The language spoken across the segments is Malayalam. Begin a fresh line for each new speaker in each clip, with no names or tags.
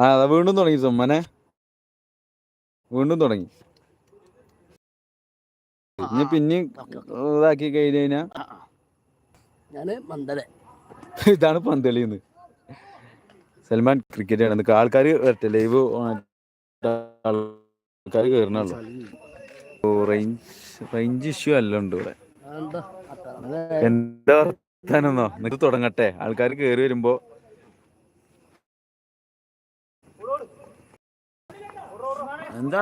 ആ അതാ വീണ്ടും തുടങ്ങി സുമ്മനെ വീണ്ടും തുടങ്ങി. ഇനി പിന്നെ ഇതാക്കി കഴിഞ്ഞു കഴിഞ്ഞാ? ഇതാണ് പന്തളി പന്തളിന്ന്. സൽമാൻ ക്രിക്കറ്റ് ആണ്. ആൾക്കാർ വരട്ടെ. ലൈവ് ആൾക്കാർ കയറണല്ലോ റേഞ്ച് റേഞ്ച് ഇഷ്യൂ അല്ല ഉണ്ട് ഇവിടെ.
എന്താ
എന്താ വർത്താനെന്നോ എന്നിട്ട് തുടങ്ങട്ടെ. ആൾക്കാർ കയറി വരുമ്പോ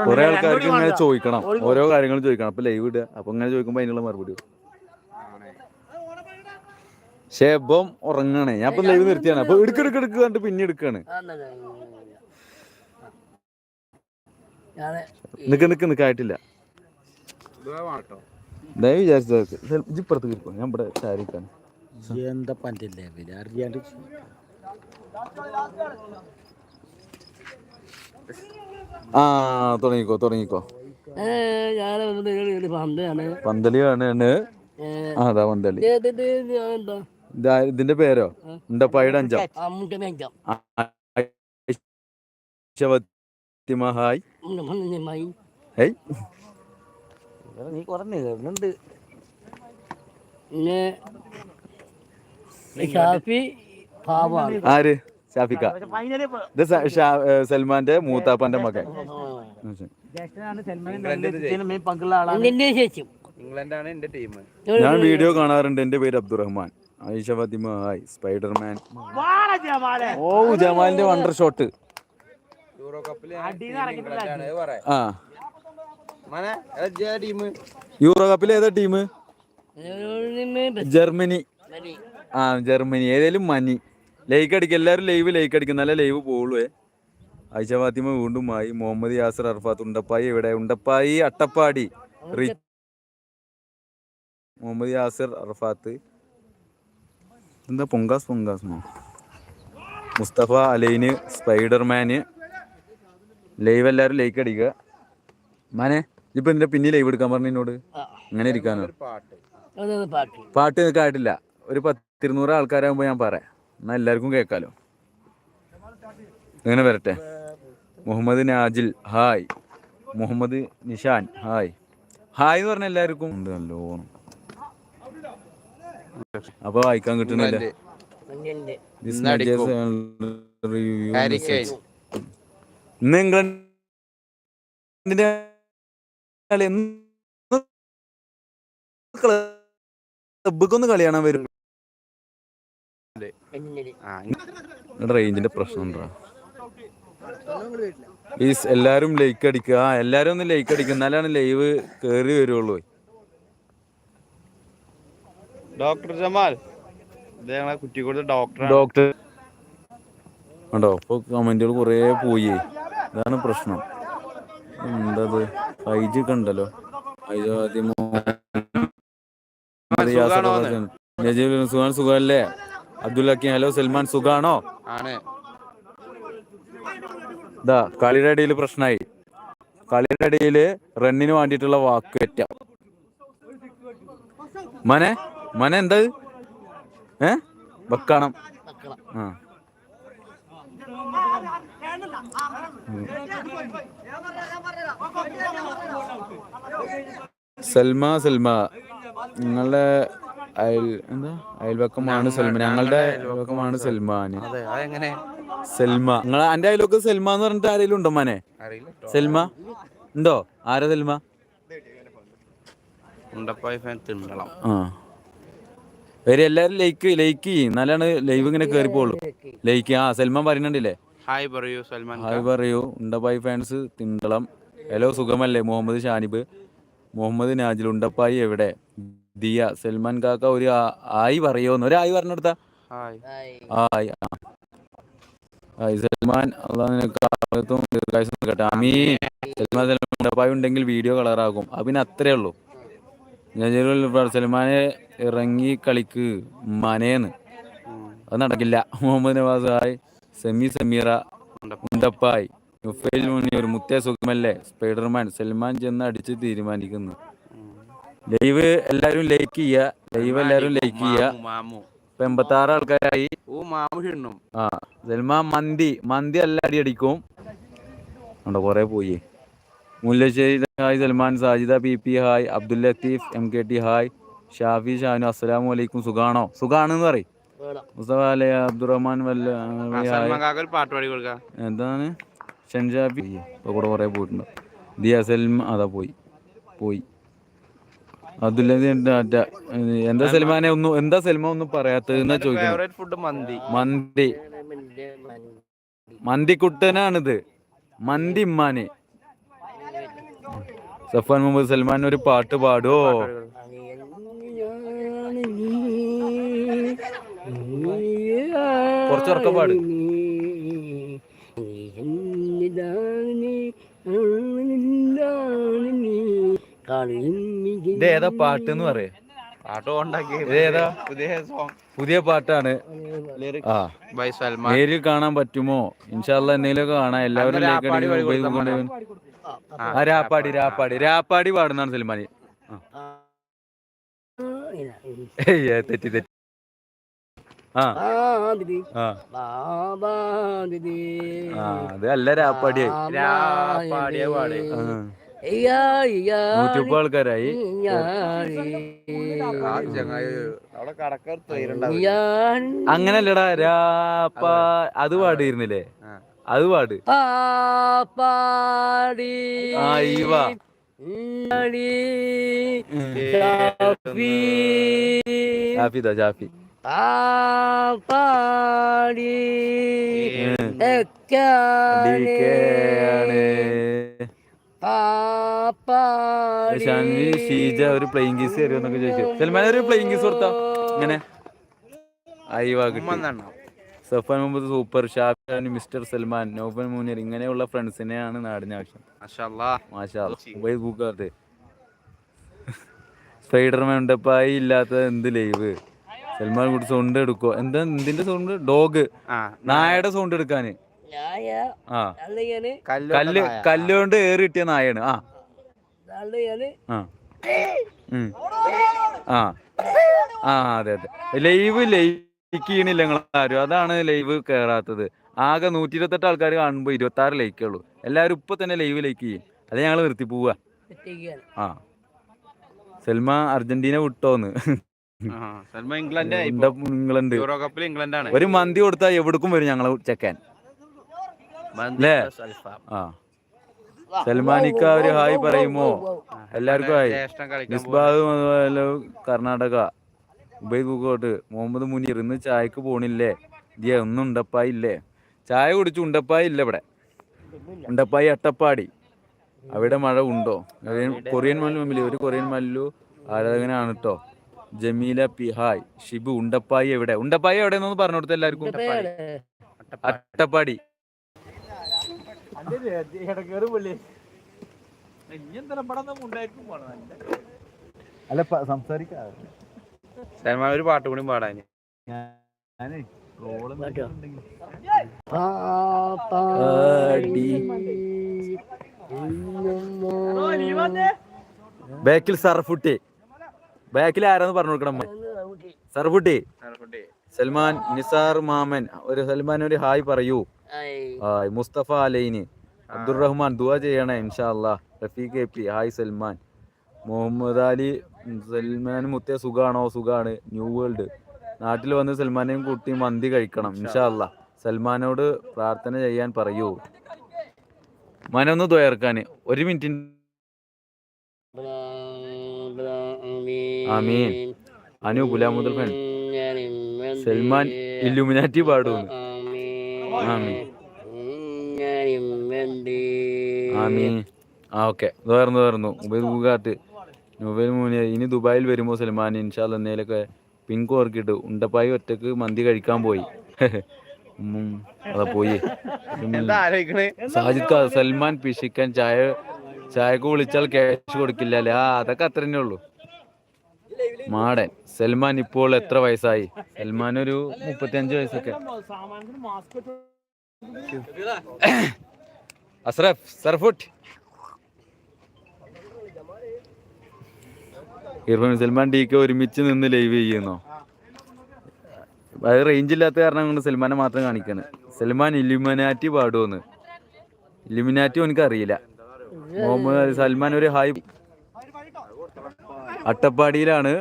കുറെ ആൾക്കാർക്ക് ഇങ്ങനെ ചോദിക്കണം ഓരോ കാര്യങ്ങളും ചോദിക്കണം അപ്പൊ ലൈവ് ഇടുക അപ്പൊ ഇങ്ങനെ ചോദിക്കുമ്പോ അതിനുള്ള മറുപടി ശേബം ഉറങ്ങണേ ഞാൻ ഇപ്പൊ ലൈവ് നിർത്തിയാണ് അപ്പൊ ഇടുക്ക് ഇടുക്ക് ഇടുക്ക് കണ്ട് പിന്നെ എടുക്കാണ് നിക്ക് നിക്ക് നിക്കായിട്ടില്ല ദയവ് വിചാരിച്ചത് ഇപ്പുറത്ത് കിട്ടും ഞാൻ ഇവിടെ ചാരിക്കാണ്
എന്താ അറിയാണ്ട്
ആ തുടങ്ങിക്കോ തുടങ്ങിക്കോ. പന്തലി ആണ് അതാ പന്തലി. ഇതിന്റെ പേരോ? ഉണ്ടപ്പായുടെ അഞ്ചാം.
അമ്മൂട്ടി മേക്കാം
ഹായ്
മായി
ഹേയ്
നീ കുറെ നേർന്നുണ്ട്
പിന്നെ ഷാഫി പാവാണ്.
ആര്? ഷാഫിക്ക ഇത് സൽമാന്റെ മൂത്താപ്പന്റെ മകൻ.
പങ്കുള്ള ആളാണ്.
ഇംഗ്ലണ്ടാണ് എന്റെ ടീം
ഞാൻ വീഡിയോ കാണാറുണ്ട് എന്റെ പേര് അബ്ദുറഹ്മാൻ. ആയിഷ ഫാത്തിമ ഹായ്. സ്പൈഡർമാൻ. ഓ ജമാലിന്റെ വണ്ടർ ഷോട്ട് ആ.
മനെ ടീം
യൂറോ കപ്പിൽ ഏതാ ടീം ജർമ്മനി. ആ ജർമ്മനി. ഏതേലും മനി. ലൈക്ക് അടിക്കും എല്ലാവരും ലൈവ് ലൈക്ക് അടിക്കും നല്ല ലൈവ് പോളൂ ആയിഷ ഫാത്തിമ വീണ്ടും ആയി മുഹമ്മദ് യാസർ അർഫാത്ത് ഉണ്ടപ്പായി എവിടെ? ഉണ്ടപ്പായി അട്ടപ്പാടി. മുഹമ്മദ് യാസർ അർഫാത്ത്. എന്താ പൊങ്കാസ് പൊങ്കാസ് മോ മുസ്തഫ അലൈന് സ്പൈഡർമാന്. ലൈവ് എല്ലാവരും ലൈക്ക് അടിക്കുക മാനെ ഇപ്പൊ എന്റെ പിന്നെ ലൈവ് എടുക്കാൻ പറഞ്ഞു എന്നോട് അങ്ങനെ ഇരിക്കാനോ?
പാട്ട്.
അതൊന്ന് പാട്ട്.
പാട്ട് നിൽക്കായിട്ടില്ല ഒരു പത്തിരുന്നൂറ് ആൾക്കാരാകുമ്പോ ഞാൻ പറയാം. എന്നാൽ എല്ലാവർക്കും കേൾക്കാലോ ഇങ്ങനെ വരട്ടെ. Muhammad Najil hi. Muhammad Nishan hi. Hi എന്ന് പറഞ്ഞ എല്ലാവർക്കും. ഉണ്ട് നല്ലോണം. അപ്പൊ വായിക്കാൻ കിട്ടുന്നില്ല.
ഇന്ന്.
ഇംഗ്ലണ്ടിന്റെ കളി എന്ന് ക്ലബ്ബൊക്കെ കളി കാണാൻ വരും റേഞ്ചിന്റെ പ്രശ്നം പ്ലീസ് എല്ലാരും ലൈക്ക് അടിക്കുക. ആ, എല്ലാരും ഒന്ന് ലൈക്ക് അടിക്കുക എന്നാലാണ് ലൈവ് കേറി വരുള്ളൂ.
ഡോക്ടർ ജമാൽ ഞങ്ങളെ കുറ്റിക്കോട് ഡോക്ടർ
ഡോക്ടർ ഉണ്ടോ ഇപ്പൊ കമന്റുകൾ കുറേ പോയി. ഇതാണ് പ്രശ്നം. എന്തത്? ഫൈവ് ജി ഒക്കെ ഉണ്ടല്ലോ. ഫൈവ് ഹക്കീം ഹലോ സൽമാൻ സുഖാണോ? ഇതാ കളിയുടെ ഇടയിൽ പ്രശ്നമായി കളിയുടെ ഇടയിൽ റണ്ണിന് വേണ്ടിയിട്ടുള്ള വാക്ക് പറ്റാം. മനെ മനെ എന്താ? ഏ? വെക്കണം.
സൽമാ
ആ. സൽമ സൽമ നിങ്ങളുടെ അയൽ എന്താ? അയൽവക്കമാണ് സൽമ ഞങ്ങളുടെ അയൽവക്കമാണ്
അതെങ്ങനെ?
സൽമ. നിങ്ങളെ എന്റെ അയൽവക്കം സൽമ എന്ന് പറഞ്ഞിട്ട് ആരെങ്കിലും ഉണ്ടോ മനെ? സൽമ? ഉണ്ടോ? ആരാ സൽമ? വരെ എല്ലാരും ലൈക്ക് ലൈക്ക് ചെയ്യും. എന്നാലാണ് ലൈവ് ഇങ്ങനെ കേറി കയറിപ്പോളൂ ലൈക്ക് ആ സൽമാൻ പറയുന്നുണ്ടല്ലേ?
ഹായ് പറയൂ സൽമാൻ
ഹായ് പറയൂ. ഉണ്ടപ്പായി ഫാൻസ് തിണ്ടളം. ഹലോ സുഖമല്ലേ? മുഹമ്മദ് ഷാനിബ്. മുഹമ്മദ് നാജിൽ ഉണ്ടപ്പായി എവിടെ? ദിയ സൽമാൻ കാക്ക ഒരു ആ- ആയി പറയോന്ന് ഒരു ആയി. പറഞ്ഞെടുത്ത
ഹായ്
ഹായ്
ആയി ആ. ആയി സൽമാൻ അള്ളാഹ് നിനക്ക് ആഫിയത്തും ദീർഘായുസ്സും നൽകട്ടെ. ആമീൻ. സൽമാൻ സൽമാൻ ഉണ്ടപ്പായി ഉണ്ടെങ്കിൽ വീഡിയോ കളറാകും അത് പിന്നെ അത്രേ ഉള്ളൂ. നജീറുൽ ഇബ്രാഹിം സൽമാനെ ഇറങ്ങി കളിക്ക് മനേന്ന്. അത് നടക്കില്ല. മുഹമ്മദ് നവാസ് ആയി സെമി സമീറ മുണ്ടപ്പായി നുഫൈൽ മുനീർ മുത്തേ സുഖമല്ലേ? സ്പൈഡർമാൻ സൽമാൻ ചെന്ന് അടിച്ച് തീരുമാനിക്കുന്നു. ലൈവ് എല്ലാരും ലൈക്ക് ചെയ്യുക ലൈവ് എല്ലാരും ലൈക്ക് ചെയ്യുക
മാമു
ഇപ്പൊ എൺപത്തി ആറ് ആൾക്കാരായി.
ഓ മാമു
ആ സൽമാ മന്തി. മന്തി അടി അടിക്കും ഉണ്ടോ കൊറേ പോയി. Mullassery hi Salman Sajida P P hi Abdul Latheef M K T hi Shafi Shanu അസ്സലാമു അലൈക്കും. സുഖാണോ? സുഖാണെന്ന് പറയും.
വേണം.
മുസ്തഫ അലി അബ്ദുറഹ്മാൻ വല്ല എന്താണ്? ഷൻഷാഫി ഇപ്പൊ കൂടെ കുറെ പോയിട്ടുണ്ട്. ദിയ സൽമ അതാ പോയി. പോയി. അബ്ദുല്ല എന്താ സൽമാനെ ഒന്നും എന്താ സൽമാൻ ഒന്നും പറയാത്തത് എന്നാ ചോദിക്കണം
ഫുഡ് മന്തി
മന്തി
മന്തി. മന്തി.
മന്തിക്കുട്ടനാണിത്. മന്തി ഇമ്മാന്. സഫാൻ മുഹമ്മദ് സൽമാൻ ഒരു പാട്ട് പാടുവോ? കുറച്ചുറക്ക ഉറക്കെ പാട്. ഇത് ഏതാ പാട്ട് എന്ന് പറയേ ഇതേതാ?
പുതിയ
പാട്ടാണ്. ആ. നേരിൽ കാണാൻ പറ്റുമോ? ഇൻഷാല്ല എന്തെങ്കിലുമൊക്കെ കാണാം. എല്ലാവരും ആ രാപ്പാടി രാപ്പാടി. രാപ്പാടി. പാടുന്നതാണ് ഏയ്, ഏ, തെറ്റി തെറ്റി. അത് അല്ല രാപ്പാടിയായി.
രാപ്പാടിയെ പാട്.
ആൾക്കാരായി. അങ്ങനല്ലടാ രാപ്പ അത്. പാടിയിരുന്നില്ലേ. അത് പാട്.
പാടി
ആ, ഈ വാ. ഷാഫിദാ ഷാഫി
പാടി
ഷാൻവി ഷീജ ഒരു പ്ലെയിങ് ഗീസ് തരുമോ എന്നൊക്കെ ചോദിക്കും സൽമാൻ ഒരു പ്ലെയിങ് ഗീസ് കൊടുത്താ? ഇങ്ങനെ. സഫാൻ മുഹമ്മദ് സൂപ്പർ ഷാഫി മിസ്റ്റർ സൽമാൻ നൗഫൻ മുനീർ ഇങ്ങനെയുള്ള ഫ്രണ്ട്സിനെയാണ് നാടിന് ആവശ്യം. ബൂക്കാർട്ട് സ്പൈഡർമാൻ ഉണ്ടപ്പായി ഇല്ലാത്ത എന്ത് ലൈവ്? സൽമാൻ കൂട്ടി സൗണ്ട് എടുക്കോ എന്താ എന്തിന്റെ സൗണ്ട് ഡോഗ്.
ആ
നായയുടെ സൗണ്ട് എടുക്കാന്. ആ. കല്ല് കല്ലുകൊണ്ട് ഏറി കിട്ടിയ നായാണ് ആ. ആ. ആ അതെ അതെ. ലൈവ് ലൈക്ക് ചെയ്യണില്ല നിങ്ങൾ ആരും അതാണ് ലൈവ് കേറാത്തത്. ആകെ നൂറ്റി ഇരുപത്തെട്ട് ആൾക്കാർ കാണുമ്പോൾ ഇരുപത്തി ആറ് ലൈക്കേ ഉള്ളൂ. എല്ലാവരും ഇപ്പൊ തന്നെ ലൈവ് ലൈക്ക് ചെയ്യും അത് ഞങ്ങൾ നിർത്തി പോവാ. ആ. Salma Argentina വിട്ടോന്ന്.
England
England?
Euro കപ്പിൽ ഇംഗ്ലണ്ടാണ്.
ഒരു മന്തി കൊടുത്താൽ എവിടേക്കും വരും ഞങ്ങളെ ചെക്കാൻ. അല്ലേ? ആ. സൽമാനിക്ക ഒരു ഹായ് പറയുമോ? എല്ലാവർക്കും ഹായ്. അതുപോലെ കർണാടക ഉബൈദ് കുക്കോട്ട് മുഹമ്മദ് മുനീർ ഇന്ന് ചായക്ക് പോണില്ലേ? ദിയ ഒന്നും ഉണ്ടപ്പായി ഇല്ലേ? ചായ കുടിച്ചു ഉണ്ടപ്പായി ഇല്ല ഇവിടെ. ഉണ്ടപ്പായി അട്ടപ്പാടി. അവിടെ മഴ ഉണ്ടോ? കൊറിയൻ- മല്ലു മുമ്പിൽ ഒരു കൊറിയൻ മല്ലു ആരാധകനാണ് കേട്ടോ ജമീല പി ഹായ് ഷിബു ഉണ്ടപ്പായി എവിടെ? ഉണ്ടപ്പായി എവിടെ എന്നൊന്ന് പറഞ്ഞു കൊടുത്ത എല്ലാവർക്കും. അട്ടപ്പാടി. അല്ല സംസാരിക്കാം.
സൽമാൻ ഒരു പാട്ട് കൂടി പാടാൻ.
പാടി.
ബാക്കിൽ സർഫുട്ടി. ബാക്കിൽ ആരാന്ന് പറഞ്ഞു കൊടുക്കണം. സർഫുട്ടി. സൽമാൻ നിസാർ മാമൻ. ഒരു സൽമാൻ ഒരു ഹായ് പറയൂ. Hi Mustafa align. അബ്ദുറഹ്മാൻ ദുആ ചെയ്യണേ ഇൻഷാ അല്ലാ Rafeeq A P hi Salman. Muhammad Ali Salman മുത്തേ സുഖാണോ? സുഖാണ്. New world. നാട്ടിൽ വന്ന് സൽമാനെയും കൂട്ടി മന്തി കഴിക്കണം ഇൻഷാ അല്ലാ സൽമാനോട് പ്രാർത്ഥന ചെയ്യാൻ പറയൂ. മനൊന്ന് ദ്വയർക്കാൻ ഒരു മിനിറ്റ്. അമീൻ അനു ഖാൻ സൽമാൻ ഇല്ലുമിനാറ്റി പാടുന്നു. ആമീൻ. ആ ഓക്കെ. വേർന്നു വേർന്നു. ഉബൈദ് മൂന്ന് ഇനി ദുബായിൽ വരുമ്പോൾ സൽമാൻ ഇൻഷാല്ല എന്നേലൊക്കെ പിങ്ക് ഓർക്കിട്ട് ഉണ്ടപ്പായി ഒറ്റയ്ക്ക് മന്തി കഴിക്കാൻ പോയി. അതാ പോയി. സാജിദ് സൽമാൻ പിഷിക്കാൻ ചായ ചായക്ക് വിളിച്ചാൽ ക്യാഷ് കൊടുക്കില്ല അല്ലേ? ആ അതൊക്കെ അത്ര തന്നെ ഉള്ളൂ. മാടൻ സൽമാൻ ഇപ്പോൾ എത്ര വയസ്സായി? സൽമാൻ ഒരു മുപ്പത്തിയഞ്ച് വയസ്സൊക്കെ. അസ്രഫ് സർഫുട്ട്. ഇർഫാൻ സൽമാൻ ഡി കെ ഒരുമിച്ച് നിന്ന് ലൈവ് ചെയ്യുന്നോ? അത് റേഞ്ച് ഇല്ലാത്ത കാരണം കൊണ്ട് സൽമാനെ മാത്രം കാണിക്കാണ്. സൽമാൻ ഇലിമിനാറ്റി പാടുമെന്ന് ഇലിമിനാറ്റി എനിക്ക് അറിയില്ല. മുഹമ്മദ് സൽമാൻ ഒരു ഹായ് അട്ടപ്പാടിയിലാണ്.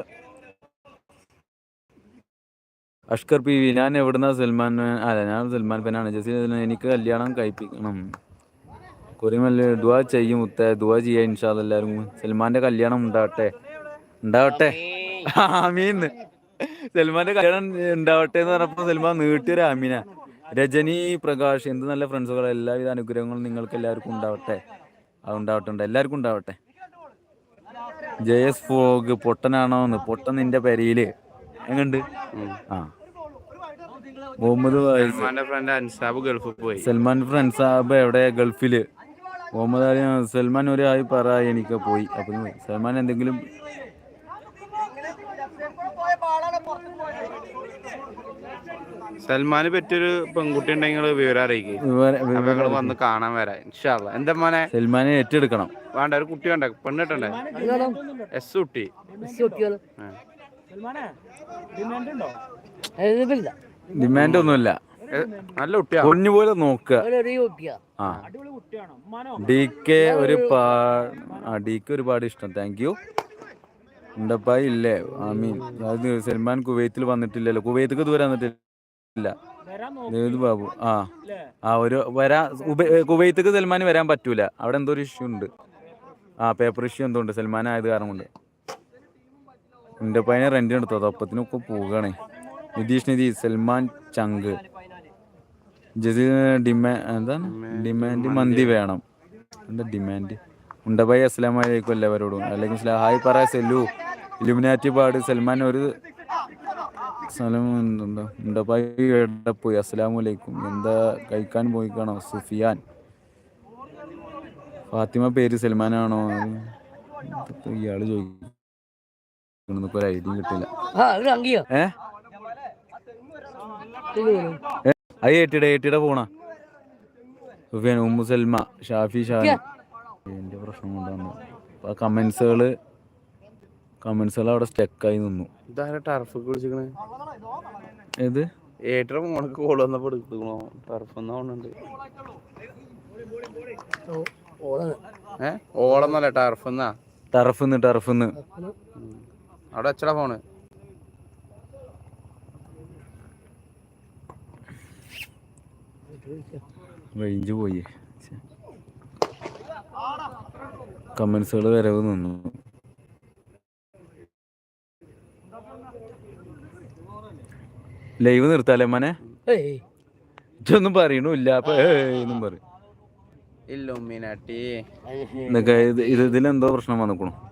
അഷ്കർ പി വി ഞാൻ എവിടുന്ന സൽമാൻ അല്ല ഞാൻ സൽമാൻ ഫാനാണ് ജസീൽ എനിക്ക് കല്യാണം കഴിപ്പിക്കണം. കുറിമല്ല ദുവാ ചെയ്യും മുത്ത ദുവാ ചെയ്യാ ഇൻഷാല്ല എല്ലാവരും സൽമാന്റെ കല്യാണം ഉണ്ടാവട്ടെ. ഉണ്ടാവട്ടെ. ആമീന്ന് സൽമാന്റെ കല്യാണം ഉണ്ടാവട്ടെ എന്ന് പറഞ്ഞപ്പോ സൽമാൻ നീട്ടിയൊരു ആമീന. രജനി പ്രകാശ് എന്ത് നല്ല ഫ്രണ്ട്സുകൾ എല്ലാവിധ അനുഗ്രഹങ്ങളും നിങ്ങൾക്ക് എല്ലാവർക്കും ഉണ്ടാവട്ടെ. അത് ഉണ്ടാവട്ടെ ഉണ്ട്. എല്ലാവർക്കും ഉണ്ടാവട്ടെ. ജയസ് ഫോഗ് പൊട്ടനാണോന്ന് പൊട്ടൻ നിന്റെ പെരയിൽ. എങ്ങണ്ട് ആ. മുഹമ്മദ്
സൽമാന്റെ ഫ്രണ്ട് അൻസാബ് ഗൾഫിൽ പോയി.
സൽമാൻ ഫ്രണ്ട്സ് സാബ് എവിടെ? ഗൾഫിൽ. മുഹമ്മദ് അലി സൽമാൻ ഒരു ആയി പറ എനിക്ക് പോയി. അപ്പൊ സൽമാൻ എന്തെങ്കിലും
സൽമാന് പറ്റിയൊരു പെൺകുട്ടി ഉണ്ടെങ്കിൽ വിവരം അറിയിക്കും. വന്ന് കാണാൻ വരാം ഇൻഷാല്ല എന്താ മോനെ?
സൽമാനെ ഏറ്റെടുക്കണം.
വേണ്ട ഒരു കുട്ടി വേണ്ട പെണ്ണിട്ടണ്ടേ എസ് കുട്ടി.
ഡിമാൻഡ് ഒന്നുമില്ല.
നല്ല കുട്ടിയാ.
പൊന്നു പോലെ നോക്കുക. ആ. ഡി കെ ഒരു പാ ഡി കെ ഒരുപാട് ഇഷ്ടം. താങ്ക് യു ഉണ്ടപ്പായി ഇല്ലേ? ആമീൻ. അത് സൽമാൻ കുവൈത്തിൽ വന്നിട്ടില്ലല്ലോ. കുവൈത്തേക്ക് ദൂരെ വന്നിട്ടില്ല. ദേവദ് ബാബു? ആ. ആ ഒരു വരാ കുവൈത്തേക്ക് സൽമാൻ വരാൻ പറ്റൂല. അവിടെ എന്തോ ഒരു ഇഷ്യൂ ഉണ്ട്. ആ പേപ്പർ ഇഷ്യൂ എന്തോ ഉണ്ട്. സൽമാൻ ആയത് കാരണം കൊണ്ട്. എന്റെ പയ്യനെ റെന്റ് എടുത്തോ അപ്പത്തിനൊക്കെ പോവുകയാണേ. നിതീഷ് നിധി സൽമാൻ ചങ്ക്. ഡിമാ എന്താണ് ഡിമാൻഡ് മന്തി വേണം. എന്താ ഡിമാൻഡ്? ഉണ്ടബായി അസ്ലാം വലൈക്കും എല്ലാവരോടും. അല്ലെങ്കിൽ ഹായ് പറ സെല്ലു. ഇലുമിനാറ്റി പാട്. സൽമാൻ ഒരു സ്ഥലം എന്താ ഉണ്ടബായി എവിടെ പോയി? അലൈക്കും. എന്താ കഴിക്കാൻ പോയി കാണോ സുഫിയാൻ. ഫാത്തിമ പേര് സൽമാനാണോ? ഇയാൾ ചോദിക്കുന്നു ഒരു ഐഡിയ കിട്ടില്ല ഏ? അത് ഏട്ടിട ഏട്ടിട പോണ. സുഫിയാൻ ഉമ്മു സൽമ ഷാഫി ഷാൻ എന്റെ പ്രശ്നം കൊണ്ടാണ് ആ കമന്റ്സുകൾ കമന്റ്സുകൾ അവിടെ സ്റ്റക്കായി നിന്നു.
ടർഫ്
ഏത്?
മോണക്ക് വന്നപ്പോ എടുക്കണോ ടർഫ് എന്നാവുന്നുണ്ട്
ഓൾ
ഏ? ഓളന്നല്ല ടർഫ് എന്നാ
ടർഫിന്ന് ടർഫിന്ന്.
അവിടെ അച്ചടാ ഫോണ്.
റേഞ്ച് പോയി. കമൻസുകൾ വരവ് നിന്നു. ലൈവ് നിർത്താലേ മനെ? ഇതൊന്നും പറയണില്ല. അപ്പൊ പറയും. ഇത് ഇത് ഇതിലെന്തോ പ്രശ്നം വന്നിക്കണു.